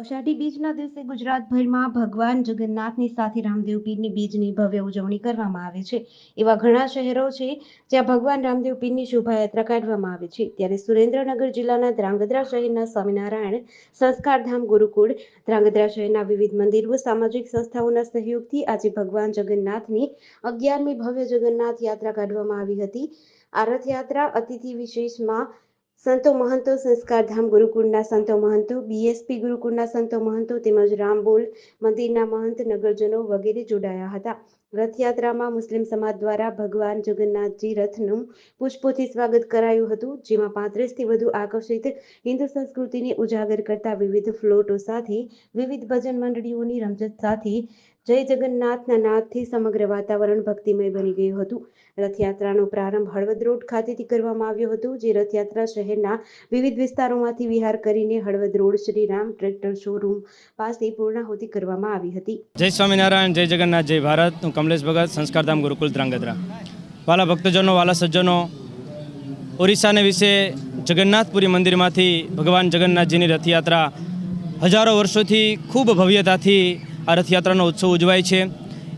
અષાઢી બીજના દિવસે ગુજરાતભરમાં ભગવાન જગન્નાથની સાથે રામદેવ પીરની બીજની ભવ્ય ઉજવણી કરવામાં આવે છે. એવા ઘણા શહેરો છે જ્યાં ભગવાન રામદેવ પીરની શોભાયાત્રા કાઢવામાં આવે છે. ત્યારે સુરેન્દ્રનગર જિલ્લાના ધ્રાંગધ્રા શહેરના સ્વામિનારાયણ સંસ્કારધામ ગુરુકુળ, ધ્રાંગધ્રા શહેરના વિવિધ મંદિરો, સામાજિક સંસ્થાઓના સહયોગથી આજે ભગવાન જગન્નાથની અગિયારમી ભવ્ય જગન્નાથ યાત્રા કાઢવામાં આવી હતી. આ રથયાત્રા અતિથિ વિશેષમાં સંતો મહંતો સંસ્કારધામ ગુરુકુળના સંતો મહંતો બીએસપી ગુરુકુળના સંતો મહંતો તેમજ રામબોલ મંદિરના મહંત નગરજનો વગેરે જોડાયા હતા. રથયાત્રામાં મુસ્લિમ સમાજ દ્વારા ભગવાન જગન્નાથજી રથનું પુષ્પોથી સ્વાગત કરાયું હતું, જેમાં પાંત્રીસથી વધુ આકર્ષિત હિન્દુ સંસ્કૃતિને ઉજાગર કરતા વિવિધ ફ્લોટો સાથે વિવિધ ભજન મંડળીઓની રમઝટ સાથે જય જગન્નાથના નાદથી સમગ્ર વાતાવરણ ભક્તિમય બની ગયું હતું. રથયાત્રાનો પ્રારંભ હળવદ રોડ ખાતેથી કરવામાં આવ્યો હતો, જે રથયાત્રા શહેરના વિવિધ વિસ્તારોમાંથી વિહાર કરીને Halvad road Shriram tractor showroom પાસે પૂર્ણાહુતિ કરવામાં આવી હતી. જય સ્વામિનારાયણ, જય જગન્નાથ, જય ભારત. હું કમલેશ ભગત, સંસ્કારધામ ગુરુકુલ ધ્રાંગધ્રા વાલા ભક્તજનો, વાલા સજ્જનો, ઓરિસ્સાને વિશે જગન્નાથપુરી મંદિરમાંથી ભગવાન જગન્નાથજીની રથયાત્રા હજારો વર્ષોથી ખૂબ ભવ્યતાથી આ રથયાત્રાનો ઉત્સવ ઉજવાય છે.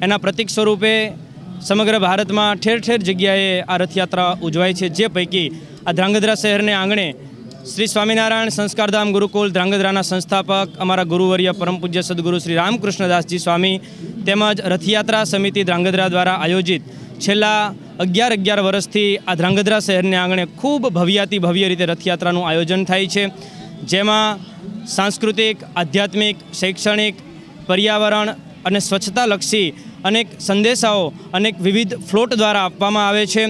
એના પ્રતિક સ્વરૂપે સમગ્ર ભારતમાં ઠેર ઠેર જગ્યાએ આ રથયાત્રા ઉજવાય છે. જે પૈકી આ ધ્રાંગધ્રા શહેરને આંગણે શ્રી સ્વામિનારાયણ સંસ્કારધામ ગુરુકુલ, ધ્રાંગધ્રાના સંસ્થાપક, અમારા ગુરુવર્ય પરમ પૂજ્ય સદગુરુ શ્રી રામકૃષ્ણદાસજી સ્વામી, તેમજ રથયાત્રા સમિતિ ધ્રાંગધ્રા દ્વારા આયોજિત છેલ્લા અગિયાર અગિયાર વર્ષથી આ ધ્રાંગધ્રા શહેરને આંગણે ખૂબ ભવ્યાતિ ભવ્ય રીતે રથયાત્રાનું આયોજન થાય છે. જેમાં સાંસ્કૃતિક, આધ્યાત્મિક, શૈક્ષણિક પર્યાવરણ અને સ્વચ્છતાલક્ષી અનેક સંદેશાઓ, અનેક વિવિધ ફ્લોટ દ્વારા આપવામાં આવે છે.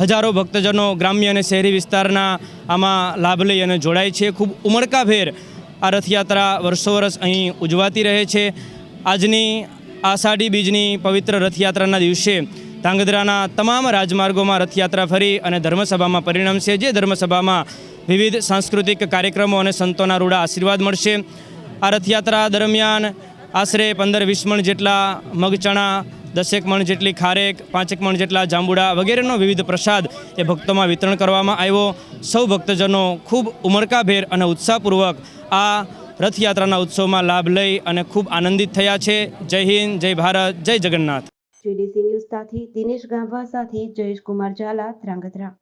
હજારો ભક્તજનો ગ્રામ્ય અને શહેરી વિસ્તારના આમાં લાભ લઈ અને જોડાય છે. ખૂબ ઉમળકાભેર આ રથયાત્રા વર્ષો વર્ષ અહીં ઉજવાતી રહે છે. આજની આષાઢી બીજની પવિત્ર રથયાત્રાના દિવસે ધાંગધ્રાના તમામ રાજમાર્ગોમાં રથયાત્રા ફરી અને ધર્મસભામાં પરિણમશે, જે ધર્મસભામાં વિવિધ સાંસ્કૃતિક કાર્યક્રમો અને સંતોના રૂડા આશીર્વાદ મળશે. આ રથયાત્રા દરમિયાન આશરે પંદર, વીસ મણ જેટલા મગચણા, દસેક મણ જેટલી ખારેક, પાંચેક મણ જેટલા જાંબુડા વગેરેનો વિવિધ પ્રસાદ એ ભક્તોમાં વિતરણ કરવામાં આવ્યો. સૌ ભક્તજનો ખૂબ ઉમળકાભેર અને ઉત્સાહપૂર્વક આ રથયાત્રાના ઉત્સવમાં લાભ લઈ અને ખૂબ આનંદિત થયા છે. જય હિન્દ, જય ભારત, જય જગન્નાથ. જેડીસી ન્યૂઝ સાથે દિનેશ ગાંભા સાથે જયેશ કુમાર ઝાલા ધ્રાંગધ્રા.